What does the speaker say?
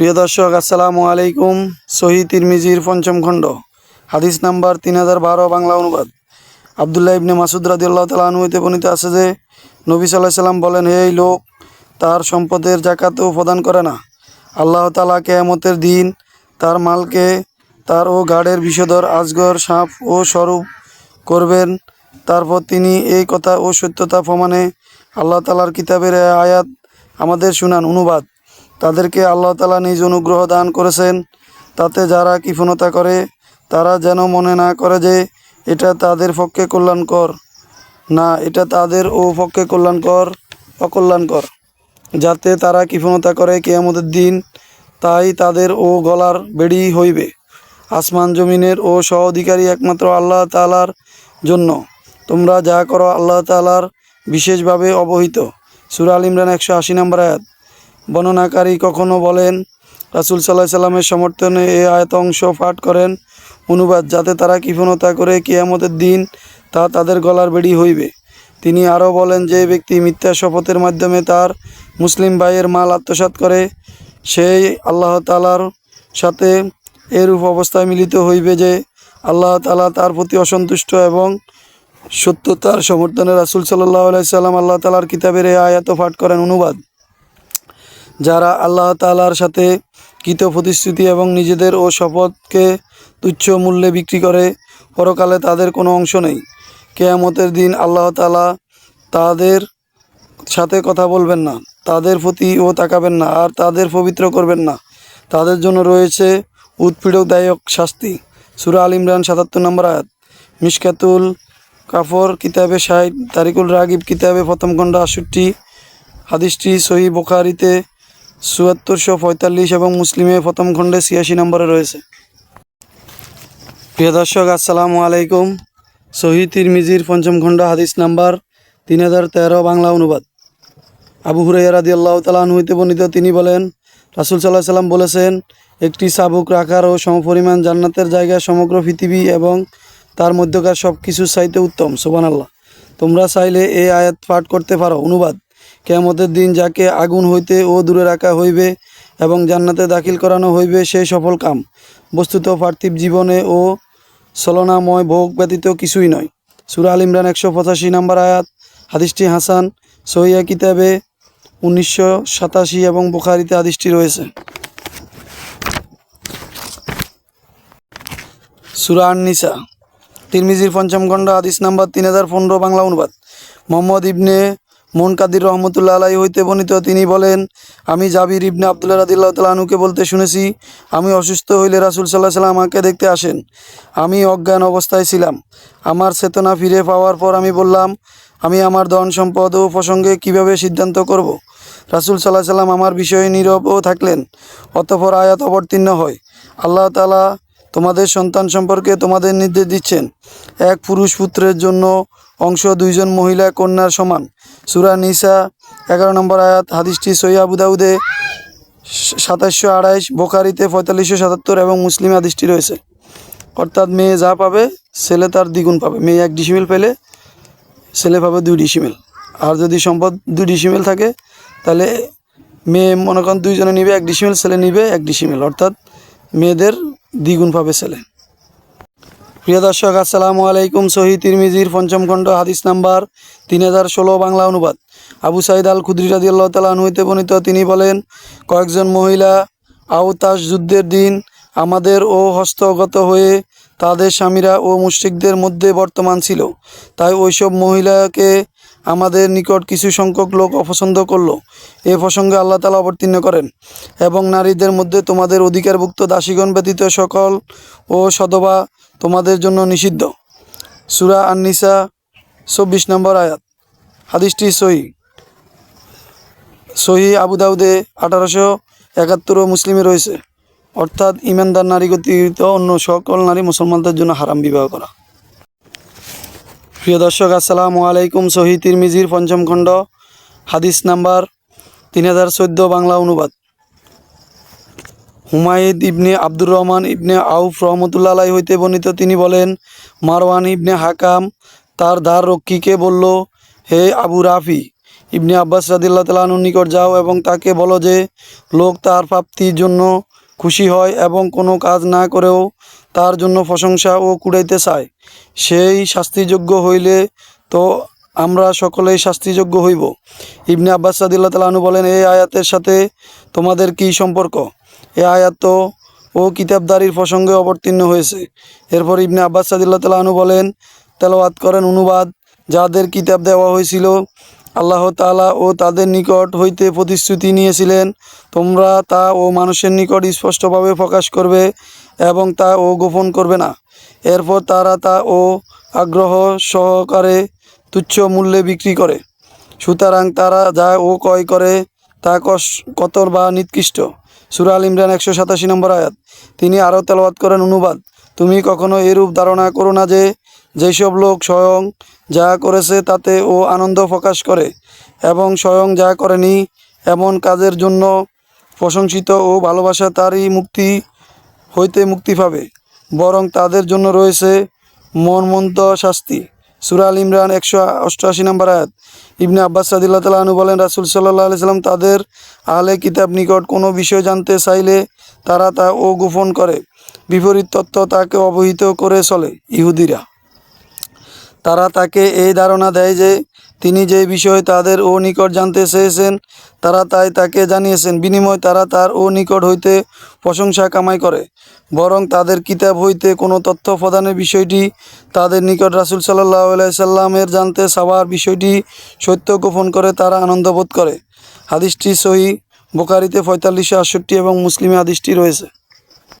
প্রিয় দর্শক, আসসালামু আলাইকুম। সহি তিরমিজির পঞ্চম খণ্ড, হাদিস নাম্বার তিন হাজার বারো, বাংলা অনুবাদ। আবদুল্লাহ ইবনে মাসুদ রাদি আল্লাহ তালা আনুইতে বর্ণিত আছে যে, নবী সাল্লাহ সাল্লাম বলেন, হে এই লোক, তার সম্পদের জাকাতও প্রদান করে না। আল্লাহ তালা কেয়ামতের দিন তার মালকে তার ও গাড়ের বিষধর, আজগর, সাপ ও স্বরূপ করবেন। তারপর তিনি এই কথা ও সত্যতা প্রমাণে আল্লাহ তালার কিতাবের আয়াত আমাদের শুনান, অনুবাদ। তাদেরকে আল্লাহ তালা নিজ অনুগ্রহ দান করেছেন। তাতে যারা কৃপণতা করে, তারা যেন মনে না করে যে এটা তাদের পক্ষে কল্যাণকর। না, এটা তাদের ও পক্ষে কল্যাণকর, অকল্যাণকর। যাতে তারা কৃপণতা করে কেয়ামতের দিন, তাই তাদের ও গলার বেড়ি হইবে। আসমান জমিনের ও সহ অধিকারী একমাত্র আল্লাহ তালার জন্য। তোমরা যা করো আল্লাহ তালার বিশেষভাবে অবহিত। সুরা আল ইমরান একশো আশি নম্বর আয়াত। বর্ণনাকারী কখনো বলেন, রাসুল সাল্লাহ সাল্লামের সমর্থনে এ আয়ত অংশ পাঠ করেন, অনুবাদ যাতে তারা কৃপণতা করে কিয়ামতের দিন তা তাদের গলার বেড়ি হইবে। তিনি আরও বলেন যে, ব্যক্তি মিথ্যা শপথের মাধ্যমে তার মুসলিম ভাইয়ের মাল আত্মসাৎ করে, সেই আল্লাহ তালার সাথে এরূপ অবস্থায় মিলিত হইবে যে, আল্লাহ তালা তার প্রতি অসন্তুষ্ট এবং সত্যতার সমর্থনে রাসুল সাল্লাহ আলাইসাল্লাম আল্লাহ তালার কিতাবের এ আয়াত পাঠ করেন অনুবাদ। যারা আল্লাহ তালার সাথে কৃত প্রতিশ্রুতি এবং নিজেদের ও শপথকে তুচ্ছ মূল্যে বিক্রি করে, পরকালে তাদের কোনো অংশ নেই। কেয়ামতের দিন আল্লাহ তালা তাদের সাথে কথা বলবেন না, তাদের প্রতি ও তাকাবেন না, আর তাদের পবিত্র করবেন না। তাদের জন্য রয়েছে উৎপীড়কদায়ক শাস্তি। সুরা আল ইমরান সাতাত্তর নম্বর আয়াত। মিসকাতুল কাফর কিতাবে শাহিদ, তারিকুল রাগিব কিতাবে প্রথম খণ্ড আষট্টি হাদিসটি সহি বোখারিতে চুয়াত্তরশো পঁয়তাল্লিশ এবং মুসলিমে প্রথম খণ্ডে ছিয়াশি নম্বরে রয়েছে। প্রিয় দর্শক, আসসালামু আলাইকুম। সহি তিরমিজির পঞ্চম খণ্ড, হাদিস নাম্বার তিন হাজার তেরো, বাংলা অনুবাদ। আবু হুরাইয়া রাদি আল্লাহ তালান হইতে বর্ণিত তিনি বলেন, রাসুল সাল্লাহ সাল্লাম বলেছেন, একটি সাবুক রাখার ও সমপরিমাণ জান্নাতের জায়গা সমগ্র পৃথিবী এবং তার মধ্যকার সব কিছু চাইতে উত্তম সোবান আল্লাহ তোমরা চাইলে এই আয়াত পাঠ করতে পারো। অনুবাদ কেয়ামতের দিন যাকে আগুন হইতে ও দূরে রাখা হইবে এবং জান্নাতে দাখিল করানো হইবে সে সফল কাম। বস্তুত পার্থিব জীবনে ও ছলনাময় ভোগ ব্যতীত কিছুই নয়। সুরা আল ইমরান একশো পঁচাশি নম্বর আয়াত, হাদিসটি হাসান সহিয়া কিতাবে উনিশশো সাতাশি এবং বুখারিতে হাদিসটি রয়েছে। সুরা নিসা তিরমিজির পঞ্চম খণ্ড, হাদিস নাম্বার তিন হাজার পনেরো, বাংলা অনুবাদ। মোহাম্মদ ইবনে মন কাদির রহমতুল্লা আলাই হইতে বর্ণিত, তিনি বলেন, আমি জাবির ইবনে আবদুল্লাহ রাদিল্লাহ তালাহুকে বলতে শুনেছি, আমি অসুস্থ হইলে রাসুল সাল্লাহ সাল্লাম আমাকে দেখতে আসেন। আমি অজ্ঞান অবস্থায় ছিলাম। আমার চেতনা ফিরে পাওয়ার পর আমি বললাম, আমি আমার ধন সম্পদ ও প্রসঙ্গে কীভাবে সিদ্ধান্ত করব। রাসুল সাল্লাহ সাল্লাম আমার বিষয়ে নীরবও থাকলেন, অতপর আয়াত অবতীর্ণ হয়। আল্লাহ তালা তোমাদের সন্তান সম্পর্কে তোমাদের নির্দেশ দিচ্ছেন। এক পুরুষ পুত্রের জন্য অংশ দুইজন মহিলা কন্যার সমান। সুরা নিসা, এগারো নম্বর আয়াত, হাদিসটি সৈয়া আবুদাউদে সাতাশশো আড়াইশ, বোখারিতে পঁয়তাল্লিশশো সাতাত্তর এবং মুসলিম হাদিসটি রয়েছে। অর্থাৎ মেয়ে যা পাবে, ছেলে তার দ্বিগুণ পাবে। মেয়ে এক ডিসিমেল পেলে ছেলে পাবে দুই ডিসিমেল আর যদি সম্পদ দুই ডিসিমেল থাকে, তাহলে মেয়ে মনে করেন দুইজনে নিবে, এক ডিসিমেল ছেলে নিবে এক ডিসিমেল অর্থাৎ মেয়েদের দ্বিগুণ পাবে ছেলে। প্রিয় দর্শক, আসসালামু আলাইকুম। সহি তিরমিজির পঞ্চম খণ্ড, হাদিস নাম্বার তিন হাজার ষোলো, বাংলা অনুবাদ। আবু সাইদ আল খুদ্রি রাদি আল্লাহ তালা হইতে বর্ণিত, তিনি বলেন, কয়েকজন মহিলা আওতাস যুদ্ধের দিন আমাদের ও হস্তগত হয়ে তাদের স্বামীরা ও মুশ্রিকদের মধ্যে বর্তমান ছিল। তাই ওইসব মহিলাকে আমাদের নিকট কিছু সংখ্যক লোক অপছন্দ করল। এ প্রসঙ্গে আল্লাহ তালা অবতীর্ণ করেন, এবং নারীদের মধ্যে তোমাদের অধিকারভুক্ত দাসীগণ ব্যতীত সকল ও সদবা তোমাদের জন্য নিষিদ্ধ। সুরা আননিসা, চব্বিশ নম্বর আয়াত। হাদিসটি সহি। সহি আবু দাউদে আঠারোশো একাত্তর মুসলিমে রয়েছে। অর্থাৎ ইমানদার নারী গতিত অন্য সকল নারী মুসলমানদের জন্য হারাম বিবাহ করা। প্রিয় দর্শক, আসসালামু আলাইকুম। সহি তিরমিজির পঞ্চম খণ্ড, হাদিস নাম্বার তিন হাজার চোদ্দ, বাংলা অনুবাদ। হুমায়ুদ ইবনে আব্দুর রহমান ইবনে আউফ রহমতুল্লাহ হইতে বর্ণিত, তিনি বলেন, মারওয়ান ইবনে হাকাম তার দ্বার রক্ষীকে বলল, হে আবু রাফি, ইবনে আব্বাস রাদিল্লা তালানুর নিকট যাও এবং তাকে বলো যে, লোক তার প্রাপ্তির জন্য খুশি হয় এবং কোনো কাজ না করেও তার জন্য প্রশংসা ও কুড়াইতে চায়। সেই শাস্তিযোগ্য হইলে তো আমরা সকলেই শাস্তিযোগ্য হইব। ইবনে আব্বাস রাদিল্লা তালানু বলেন, এই আয়াতের সাথে তোমাদের কি সম্পর্ক? এ আয়াত ও কিতাবদারির প্রসঙ্গে অবতীর্ণ হয়েছে। এরপর ইবনে আব্বাস সাদিল্লাহ তালাহনু বলেন, তেলাওয়াত করেন অনুবাদ, যাদের কিতাব দেওয়া হয়েছিল। আল্লাহ তাআলা ও তাদের নিকট হইতে প্রতিশ্রুতি নিয়েছিলেন, তোমরা তা ও মানুষের নিকট স্পষ্টভাবে প্রকাশ করবে এবং তা ও গোপন করবে না। এরপর তারা তা ও আগ্রহ সহকারে তুচ্ছ মূল্যে বিক্রি করে। সুতরাং তারা যা ও ক্রয় করে তা কতর বা নিকৃষ্ট? সুরা আল ইমরান একশো সাতাশি নম্বর আয়াত। তিনি আরও তেলাওয়াত করেন, অনুবাদ, তুমি কখনো এরূপ ধারণা করো না যে যেসব লোক স্বয়ং যা করেছে তাতে ও আনন্দ প্রকাশ করে এবং স্বয়ং যা করেনি এমন কাজের জন্য প্রশংসিত ও ভালোবাসা তারই মুক্তি হইতে মুক্তি পাবে, বরং তাদের জন্য রয়েছে মনমন্ত শাস্তি। সুরা আল ইমরান একশো অষ্টআশি নম্বর আয়াত। ইবনে আব্বাস সাদিল্লা তালু বলেন, রাসুল সাল্লাহ আলি সাল্লাম তাদের আহলে কিতাব নিকট কোনো বিষয় জানতে চাইলে তারা তা ও গোপন করে। বিপরীত তত্ত্ব তাকে অবহিত করে চলে ইহুদিরা। তারা তাকে এই ধারণা দেয় যে তিনি যে বিষয় তাদের ও নিকট জানতে চেয়েছেন, তারা তাই তাকে জানিয়েছেন। বিনিময় তারা তার ও নিকট হইতে প্রশংসা কামাই করে, বরং তাদের কিতাব হইতে কোনো তথ্য প্রদানের বিষয়টি তাদের নিকট রাসুল সাল্লাহ সাল্লামের জানতে চাওয়ার বিষয়টি সত্য গোপন করে তারা আনন্দ বোধ করে। হাদিসটি সহি বোকারিতে পঁয়তাল্লিশশো আটষট্টি এবং মুসলিমে হাদিসটি রয়েছে।